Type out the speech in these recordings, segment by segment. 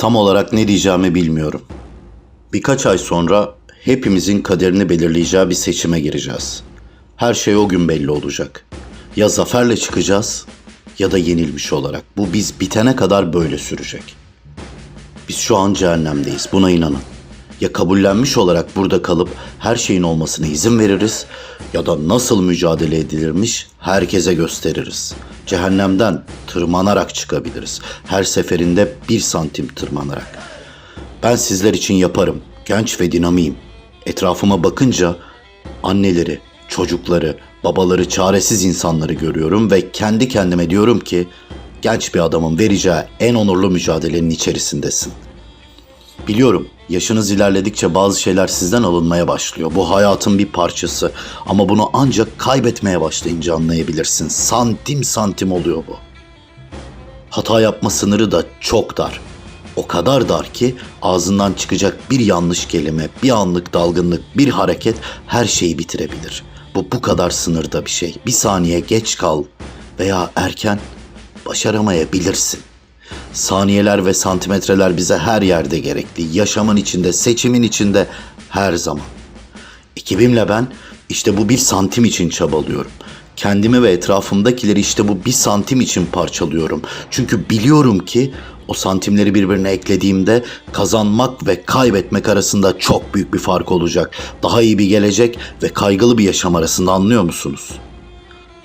Tam olarak ne diyeceğimi bilmiyorum. Birkaç ay sonra hepimizin kaderini belirleyeceği bir seçime gireceğiz. Her şey o gün belli olacak. Ya zaferle çıkacağız ya da yenilmiş olarak. Bu biz bitene kadar böyle sürecek. Biz şu an cehennemdeyiz. Buna inanın. Ya kabullenmiş olarak burada kalıp her şeyin olmasına izin veririz ya da nasıl mücadele edilirmiş herkese gösteririz. Cehennemden tırmanarak çıkabiliriz. Her seferinde bir santim tırmanarak. Ben sizler için yaparım. Genç ve dinamiyim. Etrafıma bakınca anneleri, çocukları, babaları, çaresiz insanları görüyorum ve kendi kendime diyorum ki genç bir adamın vereceği en onurlu mücadelenin içerisindesin. Biliyorum yaşınız ilerledikçe bazı şeyler sizden alınmaya başlıyor. Bu hayatın bir parçası ama bunu ancak kaybetmeye başlayınca anlayabilirsin. Santim santim oluyor bu. Hata yapma sınırı da çok dar. O kadar dar ki ağzından çıkacak bir yanlış kelime, bir anlık dalgınlık, bir hareket her şeyi bitirebilir. Bu bu kadar sınırda bir şey. Bir saniye geç kal veya erken başaramayabilirsin. Saniyeler ve santimetreler bize her yerde gerekli. Yaşamın içinde, seçimin içinde her zaman. Ekibimle ben işte bu bir santim için çabalıyorum. Kendimi ve etrafımdakileri işte bu bir santim için parçalıyorum. Çünkü biliyorum ki o santimleri birbirine eklediğimde kazanmak ve kaybetmek arasında çok büyük bir fark olacak. Daha iyi bir gelecek ve kaygılı bir yaşam arasında anlıyor musunuz?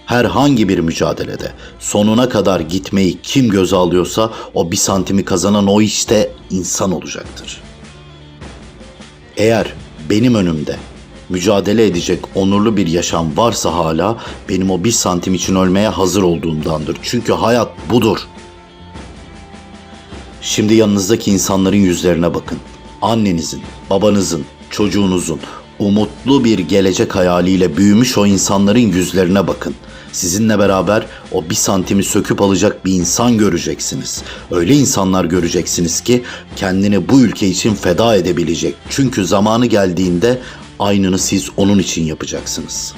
Herhangi bir mücadelede sonuna kadar gitmeyi kim göze alıyorsa o bir santimi kazanan o işte insan olacaktır. Eğer benim önümde mücadele edecek onurlu bir yaşam varsa hala benim o bir santim için ölmeye hazır olduğumdandır. Çünkü hayat budur. Şimdi yanınızdaki insanların yüzlerine bakın. Annenizin, babanızın, çocuğunuzun umutlu bir gelecek hayaliyle büyümüş o insanların yüzlerine bakın. Sizinle beraber o bir santimi söküp alacak bir insan göreceksiniz. Öyle insanlar göreceksiniz ki kendini bu ülke için feda edebilecek. Çünkü zamanı geldiğinde aynını siz onun için yapacaksınız.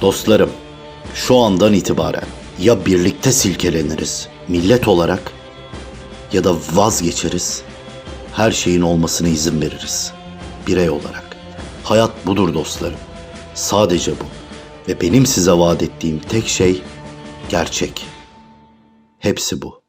Dostlarım, şu andan itibaren ya birlikte silkeleniriz millet olarak ya da vazgeçeriz. Her şeyin olmasına izin veririz birey olarak. Hayat budur dostlarım. Sadece bu. Ve benim size vaat ettiğim tek şey gerçek. Hepsi bu.